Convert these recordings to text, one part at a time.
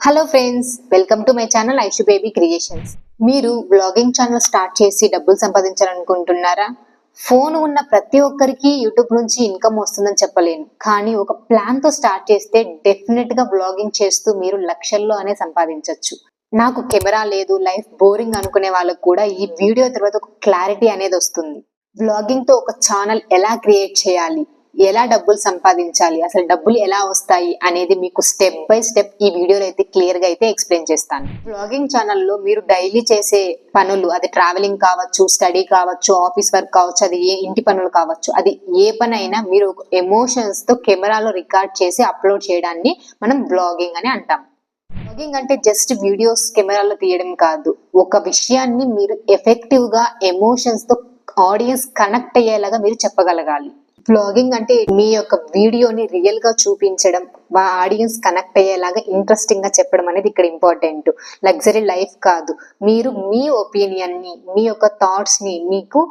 Hello friends welcome to my channel Aishu baby creations మీరు blogging channel start చేసి డబ్బులు సంపాదించాలనుకుంటున్నారా? Phone ఉన్న ప్రతి ఒక్కరికి యూట్యూబ్ నుంచి ఇన్కమ్ వస్తుందని చెప్పలేను. కానీ ఒక ప్లాన్తో స్టార్ట్ చేస్తే డెఫినెట్గా బ్లాగింగ్ చేస్తూ మీరు లక్షల్లో అనే సంపాదించవచ్చు నాకు కెమెరా లేదు లైఫ్ బోరింగ్ అనుకునే వాళ్ళకు కూడా ఈ వీడియో తర్వాత ఒక క్లారిటీ అనేది వస్తుంది. బ్లాగింగ్తో ఒక ఛానల్ ఎలా క్రియేట్ చేయాలి? ఎలా డబ్బులు సంపాదించాలి అసలు డబ్బులు ఎలా వస్తాయి అనేది మీకు స్టెప్ బై స్టెప్ ఈ వీడియోలో అయితే క్లియర్గా అయితే ఎక్స్ప్లెయిన్ చేస్తాను. బ్లాగింగ్ ఛానల్లో మీరు డైలీ చేసే పనులు అది ట్రావెలింగ్ కావచ్చు స్టడీ కావచ్చు ఆఫీస్ వర్క్ కావచ్చు అది ఏ ఇంటి పనులు కావచ్చు అది ఏ పని అయినా మీరు ఎమోషన్స్తో కెమెరాలో రికార్డ్ చేసి అప్లోడ్ చేయడాన్ని మనం బ్లాగింగ్ అని అంటాం. బ్లాగింగ్ అంటే జస్ట్ వీడియోస్ కెమెరాలో తీయడం కాదు. ఒక విషయాన్ని మీరు ఎఫెక్టివ్గా ఎమోషన్స్తో ఆడియన్స్ కనెక్ట్ అయ్యేలాగా మీరు చెప్పగలగాలి. బ్లాగింగ్ అంటే మీ యొక్క వీడియోని రియల్గా చూపించడం మా ఆడియన్స్ కనెక్ట్ అయ్యేలాగా ఇంట్రెస్టింగ్గా చెప్పడం అనేది ఇక్కడ ఇంపార్టెంట్ లగ్జరీ లైఫ్ కాదు. మీరు మీ ఒపీనియన్ని మీ యొక్క థాట్స్ని మీకు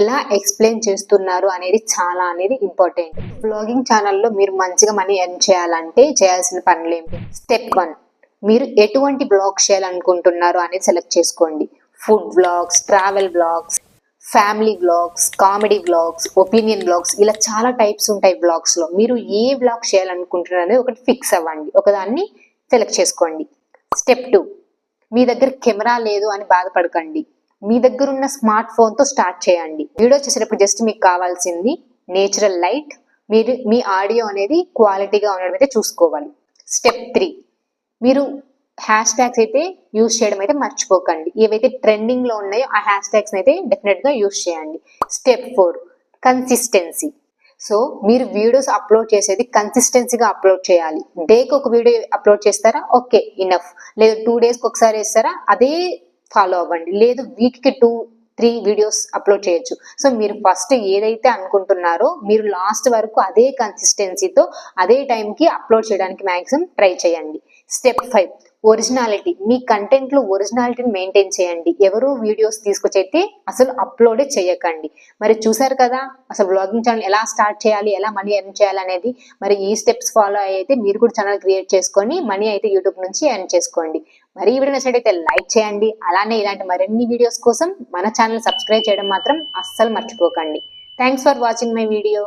ఎలా ఎక్స్ప్లెయిన్ చేస్తున్నారు అనేది చాలా అనేది ఇంపార్టెంట్ బ్లాగింగ్ ఛానల్లో మీరు మంచిగా మనీ ఎర్న్ చేయాలంటే చేయాల్సిన పనులు ఏంటి? స్టెప్ వన్ మీరు ఎటువంటి బ్లాగ్ చేయాలనుకుంటున్నారు అనేది సెలెక్ట్ చేసుకోండి. Food blogs travel blogs family blogs comedy blogs opinion blogs ఇలా చాలా టైప్స్ ఉంటాయి బ్లాగ్స్లో. మీరు ఏ బ్లాగ్ చేయాలనుకుంటున్నారు అనేది ఒకటి ఫిక్స్ అవ్వండి. ఒకదాన్ని సెలెక్ట్ చేసుకోండి. స్టెప్ టూ మీ దగ్గర కెమెరా లేదు అని బాధపడకండి. మీ దగ్గర ఉన్న స్మార్ట్ ఫోన్తో స్టార్ట్ చేయండి. వీడియో చేసేటప్పుడు జస్ట్ మీకు కావాల్సింది నేచురల్ లైట్ మీరు మీ ఆడియో అనేది క్వాలిటీగా ఉండడం అయితే చూసుకోవాలి. స్టెప్ త్రీ మీరు హ్యాష్ ట్యాగ్స్ అయితే యూజ్ చేయడం అయితే మర్చిపోకండి. ఏవైతే ట్రెండింగ్లో ఉన్నాయో ఆ హ్యాష్ ట్యాగ్స్ అయితే డెఫినెట్గా యూజ్ చేయండి. స్టెప్ ఫోర్ కన్సిస్టెన్సీ సో మీరు వీడియోస్ అప్లోడ్ చేసేది కన్సిస్టెన్సీగా అప్లోడ్ చేయాలి. డేకి ఒక వీడియో అప్లోడ్ చేస్తారా? ఓకే ఇనఫ్ లేదు టూ డేస్కి ఒకసారి వేస్తారా? అదే ఫాలో అవ్వండి. లేదు వీక్కి టూ త్రీ వీడియోస్ అప్లోడ్ చేయొచ్చు. సో మీరు ఫస్ట్ ఏదైతే అనుకుంటున్నారో మీరు లాస్ట్ వరకు అదే కన్సిస్టెన్సీతో అదే టైంకి అప్లోడ్ చేయడానికి మ్యాక్సిమం ట్రై చేయండి. స్టెప్ ఫైవ్ ఒరిజినాలిటీ మీ కంటెంట్లో ఒరిజినాలిటీని మెయింటైన్ చేయండి. ఎవరు వీడియోస్ తీసుకొచ్చైతే అసలు అప్లోడే చేయకండి. మరి చూసారు కదా అసలు బ్లాగింగ్ ఛానల్ ఎలా స్టార్ట్ చేయాలి ఎలా మనీ ఎర్న్ చేయాలి అనేది మరి ఈ స్టెప్స్ ఫాలో అయితే మీరు కూడా ఛానల్ క్రియేట్ చేసుకొని మనీ అయితే యూట్యూబ్ నుంచి ఎర్న్ చేసుకోండి. మరి ఈ వీడియో నచ్చినట్టయితే లైక్ చేయండి. అలానే ఇలాంటి మరిన్ని వీడియోస్ కోసం మన ఛానల్ సబ్స్క్రైబ్ చేయడం మాత్రం అస్సలు మర్చిపోకండి. Thanks for watching my video